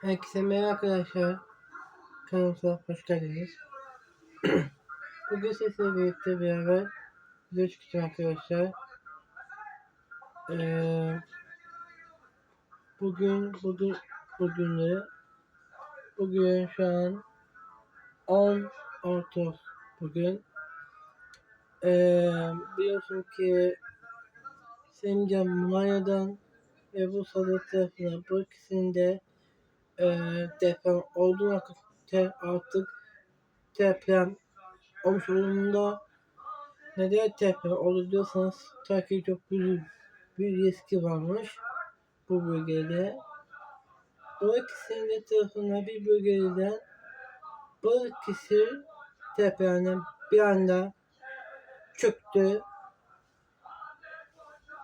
Herkese merhaba arkadaşlar. Kanalımıza hoş geldiniz. Bugün sizlerle birlikte beraber video çıkacağım arkadaşlar. Ee, bugün bugün bugünü bugün şu an 10 Ağustos bugün. Ee, biliyorsun ki Semcan Manya'dan ve bu salı tarafına bu ikisinde e, deprem olduğu vakitte artık deprem olmuş olduğunda neden deprem oldu diyorsanız ki çok büyük bir riski varmış bu bölgede. Bu ikisinin tarafına bir bölgeden bu ikisi depremden bir anda çöktü.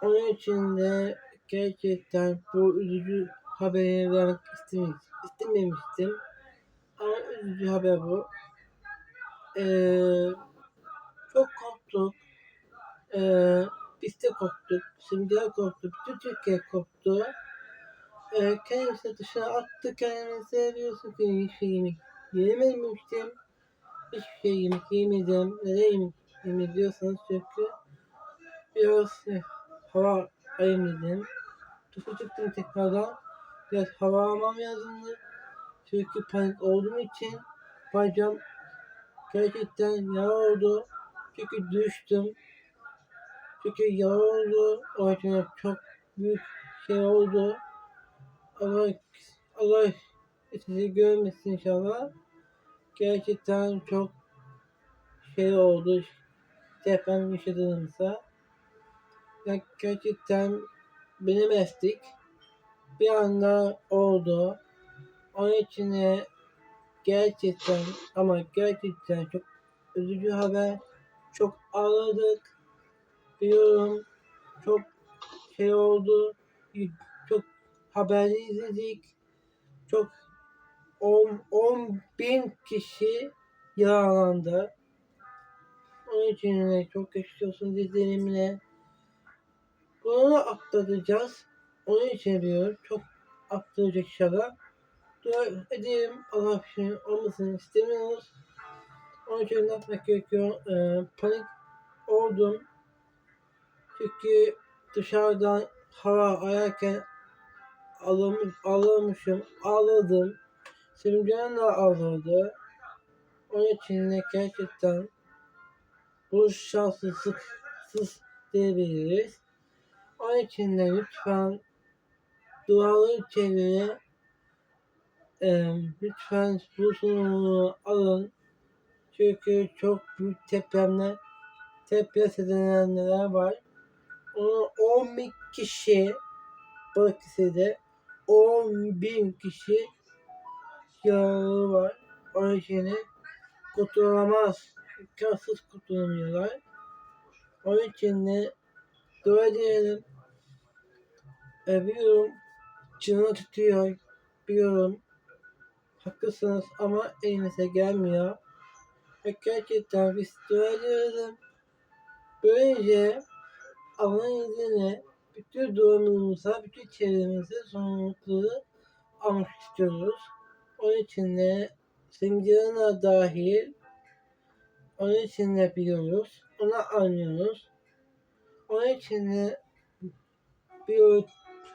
Onun için de gerçekten bu üzücü haberi vermek istemiş, istememiştim. Ama üzücü haber bu. Ee, çok korktuk. Ee, biz de korktuk. Şimdi korktu. Bütün Türkiye korktu. Ee, kendimizi dışarı attı. Kendimizi biliyorsun ki hiçbir şey yemek yememiştim. Hiçbir şey yemek yemedim. Neden yemek yemedim çünkü biraz hava ayırmadım. Duşa çıktım tekrardan. Biraz hava almam lazımdı. Çünkü panik olduğum için bacağım gerçekten yara oldu. Çünkü düştüm. Çünkü yara oldu. O yüzden çok büyük şey oldu. Allah, Allah sizi görmesin inşallah. Gerçekten çok şey oldu. Deprem yaşadığımızda. Ya gerçekten benim estik bir anda oldu. Onun için de gerçekten ama gerçekten çok üzücü haber. Çok ağladık. Biliyorum çok şey oldu. Çok haberi izledik. Çok 10, 10 bin kişi yaralandı. Onun için de çok geçmiş olsun dizlerimle. Bunu atlatacağız. Onun için diyor çok atlayacak inşallah. Dua edelim Allah bir şey olmasını istemiyoruz. Onun için ne yapmak gerekiyor? Ee, panik oldum. Çünkü dışarıdan hava ayarken ağlamış, ağlamışım, ağladım. Simcan da ağladı. Onun için de gerçekten bu şanssızlıksız diyebiliriz. Onun için de lütfen dualı çevreye e, lütfen bu sunumunu alın. Çünkü çok büyük depremler deprem sezinenler var. Onu 10 bin kişi bu ikisi de 10 bin kişi yaralı var. Onun için kurtulamaz. İmkansız kurtulamıyorlar. Onun için de dua edelim. Biliyorum canını tutuyor. Biliyorum haklısınız ama elimize gelmiyor. Ve gerçekten dua ediyorum. Böylece Allah'ın izniyle bütün durumumuza, bütün çevremize sorumlulukları almak istiyoruz. Onun için de simgelerine dahil onun için de biliyoruz. Onu anlıyoruz. Onun için de bir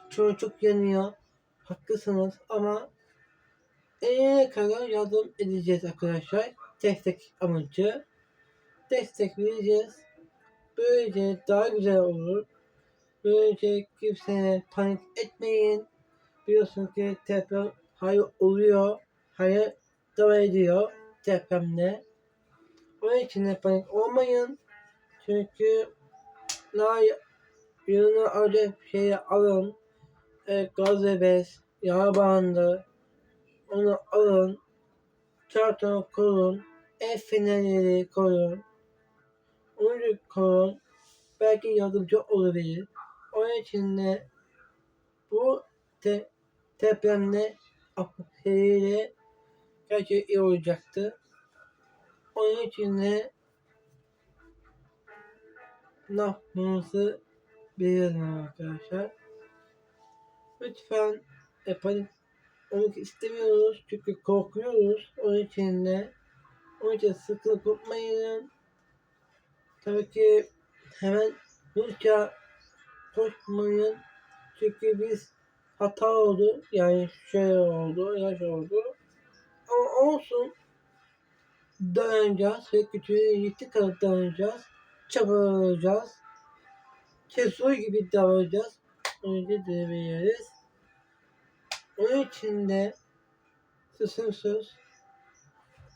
çocuk yanıyor. Haklısınız ama eline kadar yardım edeceğiz arkadaşlar. Destek amacı. Destek vereceğiz. Böylece daha güzel olur. Böylece kimseye panik etmeyin. Biliyorsun ki deprem hayır oluyor. Hayır devam ediyor depremde. Onun için de panik olmayın. Çünkü daha yanına öyle şeyi alın. E, gaz ve bez, yağ bandı. Onu alın. Çartını kurun. El fenerleri koyun. Onu koyun. Belki yardımcı olabilir. Onun için de bu te, depremde şeyle gerçekten iyi olacaktı. Onun için de ne yapmamızı biliyorum arkadaşlar. Lütfen e, panik onu istemiyoruz çünkü korkuyoruz onun için de. Onun için sıkı kopmayın. Tabii ki hemen hızlıca koşmayın. Çünkü biz hata oldu. Yani şey oldu, yaş oldu. Ama olsun. Dayanacağız ve küçüğe yetti kadar dayanacağız. Çabalayacağız. Cesur gibi davranacağız. Önce diyebiliriz. Onun için de sızın söz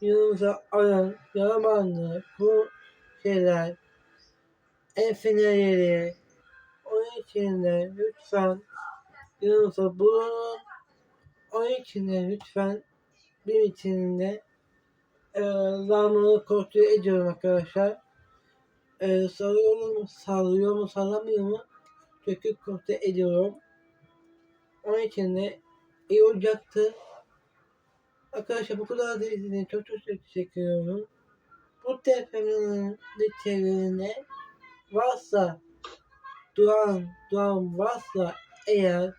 yanımıza alan, yaramanlı, bu şeyler, el fenerleri, onun için de lütfen yanımıza bulunun. Onun için de lütfen bir içinde e, zamını kontrol ediyorum arkadaşlar. E, sallıyor mu, sallıyor mu, sallamıyor mu? Çünkü kontrol ediyorum. Onun için de iyi olacaktı. Arkadaşlar bu kadar da izlediğiniz çok çok teşekkür ediyorum. Bu telefonun detaylarında varsa duran, duran varsa eğer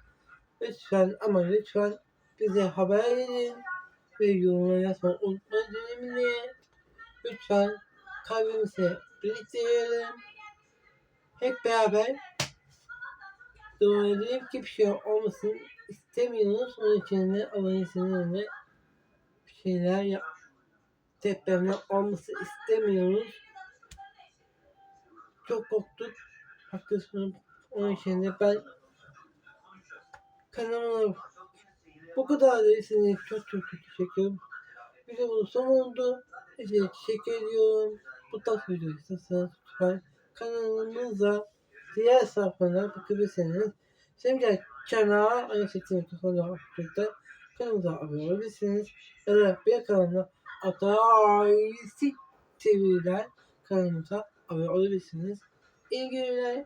lütfen ama lütfen bize haber edin ve yorumlar yazmayı unutmayın diye lütfen kalbimize biriktirelim. Hep beraber edelim ki bir şey olmasın istemiyoruz. Onun için de abonesinin önüne bir şeyler yap depremler olması istemiyoruz. Çok korktuk. Haklısın. Onun için de ben kanalıma bu kadar da izlediğiniz çok çok çok teşekkür ederim. Videomun sonunda size teşekkür ediyorum. Bu tarz videoyu isterseniz lütfen kanalımıza diğer sayfalara bakabilirsiniz. Şimdi kanalı aynı şekilde mikrofonla açtıkta kanalımıza abone olabilirsiniz. Ya da bir kanalda Atayisi TV'den kanalımıza abone olabilirsiniz. İyi günler,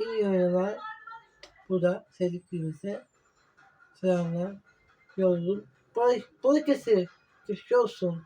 iyi yayınlar. Burada sevdiklerimize selamlar yolculuk. Balık, balık eseri. Geçmiş olsun.